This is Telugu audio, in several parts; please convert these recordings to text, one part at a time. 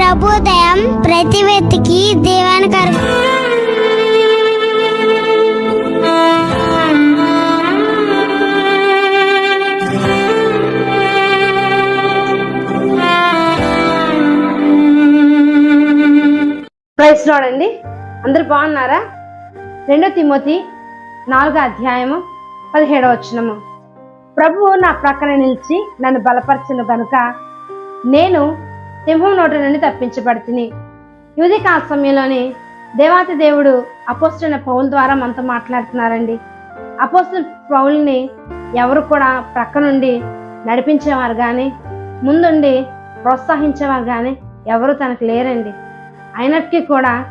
శుభోదయం ప్రతి వ్యక్తికి దేవానికి ప్రైస్ అండి. అందరు బాగున్నారా? రెండో తిమోతి నాలుగో అధ్యాయము పదిహేడవ వచనము. ప్రభువు నా ప్రక్కన నిలిచి నన్ను బలపరచను గనుక నేను సింహం నోట నుండి తప్పించబడుతుని. యువతి కాల సమయంలోనే దేవాతి దేవుడు అపోస్తున్న పౌల ద్వారా మనతో మాట్లాడుతున్నారండి. అపోస్తున్న పౌల్ని ఎవరు కూడా ప్రక్క నుండి నడిపించేవారు కానీ ముందుండి ప్రోత్సహించేవారు కానీ ఎవరు తనకు లేరండి. అయినప్పటికీ కూడా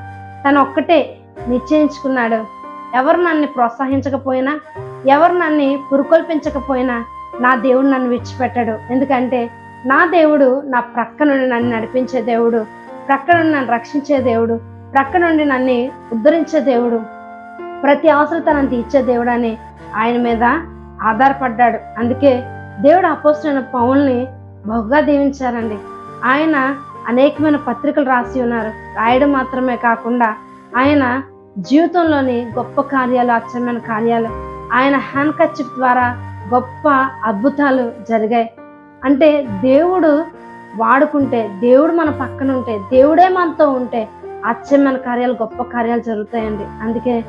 తను ఒక్కటే నిశ్చయించుకున్నాడు. ఎవరు నన్ను ప్రోత్సహించకపోయినా ఎవరు నన్ను పురుకొల్పించకపోయినా నా దేవుడు నన్ను విడిచిపెట్టాడు. ఎందుకంటే నా దేవుడు నా ప్రక్క నుండి నన్ను నడిపించే దేవుడు ప్రక్క నుండి నన్ను రక్షించే దేవుడు ప్రక్క నుండి నన్ను ఉద్ధరించే దేవుడు ప్రతి అవసరతలను తీర్చే దేవుడు అని ఆయన మీద ఆధారపడ్డాడు. అందుకే దేవుడు అపోసిన పౌల్ని బహుగా దీవించారండి. ఆయన అనేకమైన పత్రికలు రాసి ఉన్నారు. రాయడం మాత్రమే కాకుండా ఆయన జీవితంలోని గొప్ప కార్యాలు అచ్చమైన కార్యాలు ఆయన హ్యాండ్ కచ్చిప్ ద్వారా గొప్ప అద్భుతాలు జరిగాయి. అంటే దేవుడు వాడుకుంటే దేవుడు మన పక్కన ఉంటే దేవుడే మనతో ఉంటే ఆశ్చర్యమైన కార్యాలు గొప్ప కార్యాలు జరుగుతాయండి. అందుకే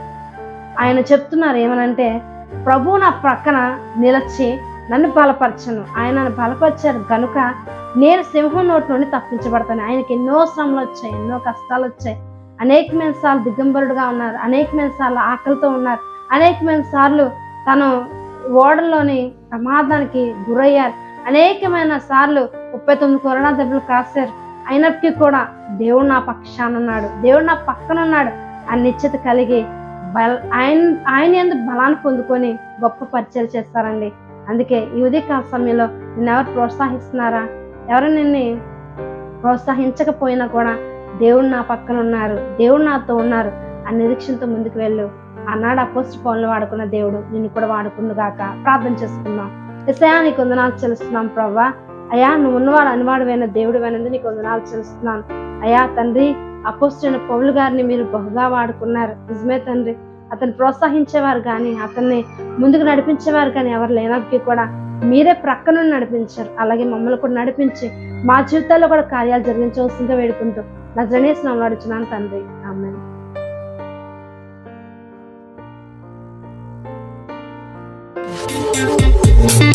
ఆయన చెప్తున్నారు ఏమనంటే ప్రభు నా ప్రక్కన నిలచి నన్ను బలపరచను. ఆయన నన్ను బలపరిచారు కనుక నేను సింహం నోటి నుండి తప్పించబడతాను. ఆయనకి ఎన్నో శ్రమలు వచ్చాయి ఎన్నో కష్టాలు వచ్చాయి. అనేకమైన సార్లు దిగంబరుడుగా ఉన్నారు అనేకమైన సార్లు ఆకలితో ఉన్నారు. అనేకమైన సార్లు తను ఓడల్లోని ప్రమాదానికి గురయ్యారు. అనేకమైన సార్లు ముప్పై తొమ్మిది కరోనా దెబ్బలు కాశారు. అయినప్పటికీ కూడా దేవుడు నా పక్షాన ఉన్నాడు. దేవుడు నా పక్కన ఉన్నాడు. ఆ నిశ్చిత కలిగి బల ఆయన ఆయన ఎందుకు బలాన్ని పొందుకొని గొప్ప పరిచయం చేస్తారండి. అందుకే ఈ ఉదయకాల సమయంలో నిన్ను ఎవరు ప్రోత్సహిస్తున్నారా? ఎవరు నిన్ను ప్రోత్సహించకపోయినా కూడా దేవుడు నా పక్కన ఉన్నారు. దేవుడు నాతో ఉన్నారు. ఆ నిరీక్షణతో ముందుకు వెళ్ళు. ఆనాడు అపోస్ట్ పనులు వాడుకున్న దేవుడు నిన్ను కూడా వాడుకుందుగాక ప్రార్థన చేసుకుందాం. ఎసయా నీకు వందనాలు చెల్లిస్తున్నాం ప్రవ్వా. అయా నువ్వు ఉన్నవాడు అనివాడమైన దేవుడు అనేది నీకు వందనాలు చెల్లిస్తున్నాను. అయా తండ్రి అపోస్టైన పౌలు గారిని మీరు బహుగా వాడుకున్నారు. నిజమే తండ్రి. అతను ప్రోత్సహించేవారు కానీ అతన్ని ముందుకు నడిపించేవారు కానీ ఎవరు లేనప్పటికీ కూడా మీరే ప్రక్కన నడిపించారు. అలాగే మమ్మల్ని కూడా నడిపించి మా జీవితాల్లో కూడా కార్యాలు జరిగించవలసిందిగా వేడుకుంటూ నజనేసిన నడుచున్నాను తండ్రి. ఆమె Thank you. Wow.